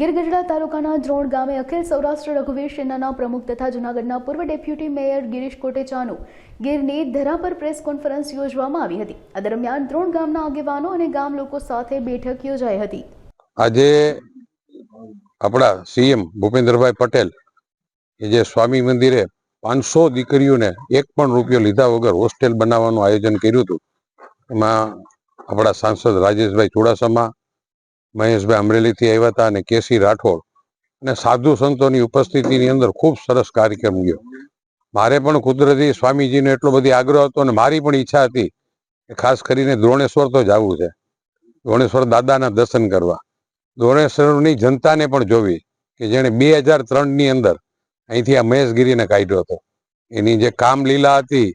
ગીરગઢડા તાલુકાના દ્રોણ ગામે અખિલ સૌરાષ્ટ્ર રઘુવીર સેનાના પ્રમુખ તથા જૂનાગઢના પૂર્વ ડેપ્યુટી મેયર ગિરીશ કોટેચાનું ગીરની ધરા પર પ્રેસ કોન્ફરન્સ યોજવામાં આવી હતી. આ દરમિયાન દ્રોણ ગામના આગેવાનો અને ગામ લોકો સાથે બેઠક યોજાઈ હતી. આજે આપણા સીએમ ભૂપેન્દ્રભાઈ પટેલ કે જે સ્વામી મંદિરે પાંચસો દીકરીઓને એક પણ રૂપિયો લીધા વગર હોસ્ટેલ બનાવવાનું આયોજન કર્યું હતું. એમાં આપણા સાંસદ રાજેશભાઈ ચુડાસમા મહેશભાઈ અમરેલીથી આવ્યા હતા અને કેસી રાઠોડ. અને સાધુ સંતોની ઉપસ્થિતિની અંદર ખૂબ સરસ કાર્યક્રમ ગયો. મારે પણ કુદરતી સ્વામીજીનો એટલો બધી આગ્રહ હતો અને મારી પણ ઈચ્છા હતી કે ખાસ કરીને દ્રોણેશ્વર તો જવું છે. દ્રોણેશ્વર દાદાના દર્શન કરવા. દ્રોણેશ્વરની જનતાને પણ જોવી કે જેણે બે હજાર ત્રણની અંદર અહીંથી આ મહેશગીરીને કાઢ્યો હતો. એની જે કામલીલા હતી,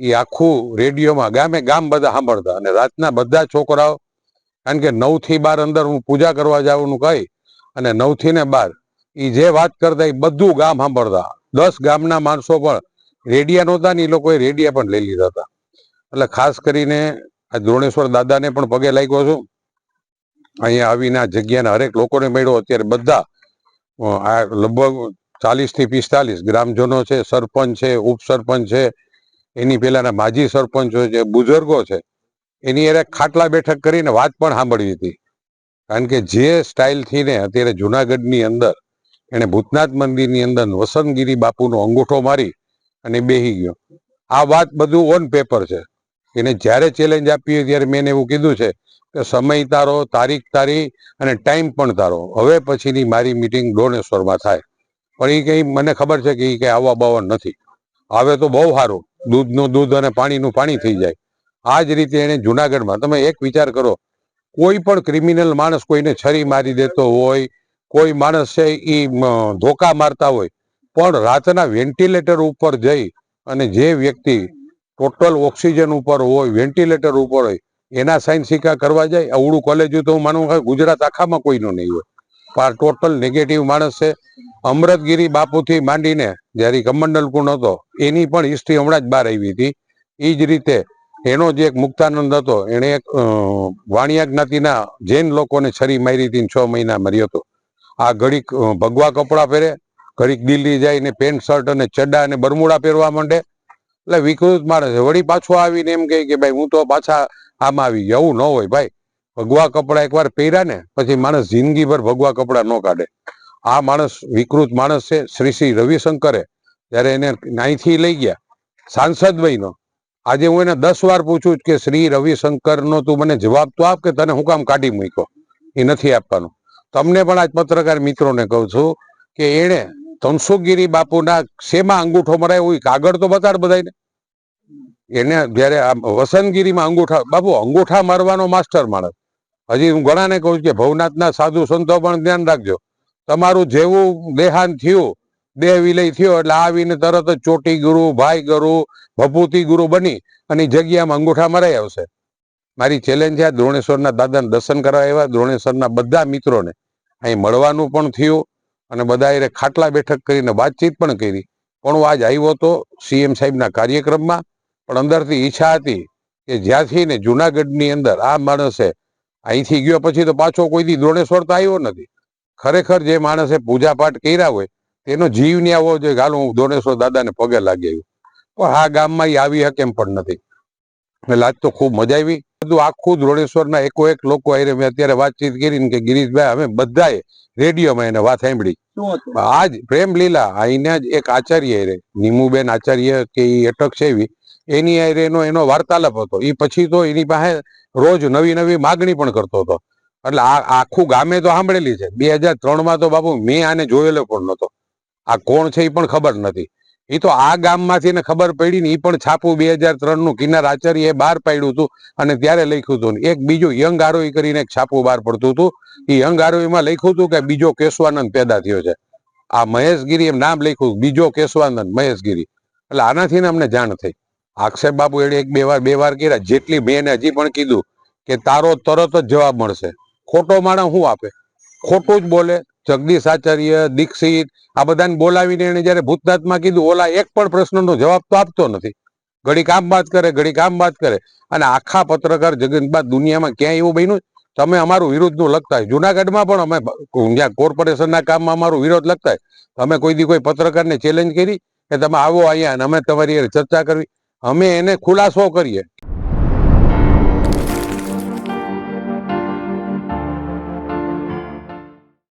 એ આખું રેડિયોમાં ગામે ગામ બધા સાંભળતા અને રાતના બધા છોકરાઓ કારણ કે નવથી બાર અંદર હું પૂજા કરવા જવાનું કહી અને નવથી ને બાર એ જે વાત કરતા એ બધું ગામ સાંભળતા. દસ ગામના માણસો પણ, રેડિયા નહોતા ને એ લોકોએ રેડિયા પણ લઈ લીધા હતા. એટલે ખાસ કરીને આ દ્રોણેશ્વર દાદાને પણ પગે લાગ્યો છું. અહીંયા આવીને આ જગ્યાના હરેક લોકોને મળ્યો. અત્યારે બધા આ લગભગ ચાલીસથી પિસ્તાલીસ ગ્રામજનો છે, સરપંચ છે, ઉપસરપંચ છે. એની પેલાના માજી સરપંચો છે, બુઝુર્ગો છે. એની અરે ખાટલા બેઠક કરીને વાત પણ સાંભળવી હતી. કારણ કે જે સ્ટાઇલથી ને અત્યારે જુનાગઢની અંદર એને ભૂતનાથ મંદિરની અંદર વસંતગીરી બાપુનો અંગૂઠો મારી અને બેહી ગયો. આ વાત બધું ઓન પેપર છે. એને જ્યારે ચેલેન્જ આપી હોય ત્યારે મેં એવું કીધું છે કે સમય તારો, તારીખ તારી અને ટાઈમ પણ તારો. હવે પછીની મારી મિટિંગ ડોનેશ્વરમાં થાય. પણ એ કંઈ મને ખબર છે કે એ કંઈ આવવા બાવા નથી. હવે તો બહુ સારું. દૂધનું દૂધ અને પાણીનું પાણી થઈ જાય. આ જ રીતે એને જુનાગઢમાં, તમે એક વિચાર કરો, કોઈ પણ ક્રિમિનલ માણસ કોઈને છરી મારી દેતો હોય, કોઈ માણસ છે એ ધોકા મારતા હોય, પણ રાતના વેન્ટિલેટર ઉપર જઈ અને જે વ્યક્તિ ટોટલ ઓક્સિજન ઉપર હોય, વેન્ટિલેટર ઉપર હોય, એના સાઇન સિક્કા કરવા જાય, અવળું કોલેજ તો હું માનું ગુજરાત આખામાં કોઈનું નહીં હોય. પણ ટોટલ નેગેટિવ માણસ છે. અમૃતગીરી બાપુથી માંડીને જ્યારે કમંડલ કુંડ હતો એની પણ હિસ્ટ્રી હમણાં જ બહાર આવી હતી. એ જ રીતે એનો જે એક મુક્તાનંદ હતો. એણે એક વાણિયા જ્ઞાતિના જૈન લોકોને છરી મારી હતી છ મહિના મર્યો હતો. આ ઘડીક ભગવા કપડાં પહેરે, ઘડીક દિલ્હી જાય ને પેન્ટ, શર્ટ અને ચડ્ડા અને બરમુડા પહેરવા માંડે. એટલે વિકૃત માણસ વળી પાછો આવીને એમ કહે કે ભાઈ હું તો પાછા આમાં આવી જવું ન હોય ભાઈ. ભગવા કપડા એકવાર પહેર્યા ને પછી માણસ જિંદગીભર ભગવા કપડાં ન કાઢે. આ માણસ વિકૃત માણસ છે. શ્રી શ્રી રવિશંકરે જ્યારે એને નાઈથી લઈ ગયા. સાંસદ વયનો આજે હું એને દસ વાર પૂછું કે, શ્રી રવિશંકર નો તું મને જવાબ તો આપ કે તને હું કામ કાઢી મૂક્યો? એ નથી આપવાનું. તમને પણ આજ પત્રકાર મિત્રોને કહું છું કે, એણે ધનસુખગીરી બાપુના શેમાં અંગૂઠો મરાયો? હોય કાગળ તો બતાડ બધાને એને જયારે વસંતગીરીમાં અંગૂઠા, બાપુ, અંગૂઠા મારવાનો માસ્ટર માણસ. હજી હું ઘણાને કહું છું કે, ભવનાથના સાધુ સંતો પણ ધ્યાન રાખજો. તમારું જેવું દેહાંત થયું દેહ વિલય થયો એટલે આવીને તરત જ ચોટી ગુરુ, ભાઈ ગુરુ, ભભૂતિ ગુરુ બની અને જગ્યામાં અંગૂઠા મરાઈ આવશે. મારી ચેલેન્જ છે દ્રોણેશ્વરના દાદાને દર્શન કરવા આવ્યા. દ્રોણેશ્વરના બધા મિત્રોને અહીં મળવાનું પણ થયું અને બધા એ ખાટલા બેઠક કરીને વાતચીત પણ કરી. પણ હું આજ આવ્યો હતો સીએમ સાહેબના કાર્યક્રમમાં, પણ અંદરથી ઈચ્છા હતી કે જ્યાંથી ને જુનાગઢની અંદર આ માણસે અહીંથી ગયો, પછી તો પાછો કોઈથી દ્રોણેશ્વર તો આવ્યો નથી. ખરેખર જે માણસે પૂજા પાઠ કર્યા હોય તેનો જીવ ને આવવો જોઈએ હાલ હું દાદા દાદાને પગે લાગી આવ્યું. પણ આ ગામમાં એ આવી હકે એમ પણ નથી. એટલે આજ તો ખૂબ મજા આવી. બધું આખું ના એકો એક લોકો આરે મેં અત્યારે વાતચીત કરીને કે ગિરીશભાઈ અમે બધાએ રેડિયોમાં એને વાત સાંભળી. આજ પ્રેમ લીલા અહીંના જ એક આચાર્ય હારે, નીમુબેન આચાર્ય કે એ અટક છે એવી એની એનો એનો વાર્તાલાપ હતો. એ પછી તો એની પાસે રોજ નવી નવી માગણી પણ કરતો હતો. એટલે આ આખું ગામે તો સાંભળેલી છે. બે હજાર ત્રણમાં તો બાપુ મેં આને જોયેલો પણ નહોતો. આ કોણ છે એ પણ ખબર નથી. એ તો આ ગામમાંથી ને ખબર પડી ને એ પણ છાપું બે હજાર ત્રણનું કિનાર આચાર્ય એ બહાર પાડ્યું હતું અને ત્યારે લખ્યું હતું. એક બીજું યંગ આરોહી કરીને એક છાપું બહાર પડતું હતું. એ યંગ આરોહીમાં લખ્યું હતું કે બીજો કેશવાનંદ પેદા થયો છે. આ મહેશગીરી એમ નામ લખ્યું બીજો કેશવાનંદ મહેશગીરી. એટલે આનાથી અમને જાણ થઈ. આક્ષેપ બાબુ એડે એક બે વાર બે વાર કર્યા. જેટલી મેં એને હજી પણ કીધું કે તારો તરત જ જવાબ મળશે. ખોટો માણસ શું આપે? ખોટું જ બોલે. જગદીશ આચાર્ય, દીક્ષિત, આ બધાને બોલાવીને એને જયારે ભૂતનાથમાં કીધું, ઓલા એક પણ પ્રશ્નનો જવાબ તો આપતો નથી. ઘડી કામ વાત કરે ઘડી કામ વાત કરે. અને આખા પત્રકાર જગતમાં દુનિયામાં ક્યાંય એવું બન્યું? તમે અમારું વિરોધનું લખતા હોય. જુનાગઢમાં પણ અમે જ્યાં કોર્પોરેશનના કામમાં અમારું વિરોધ લખતા હોય. અમે કોઈ દી કોઈ પત્રકારને ચેલેન્જ કરી કે તમે આવો અહીંયા અને અમે તમારી ચર્ચા કરવી. અમે એને ખુલાસો કરીએ.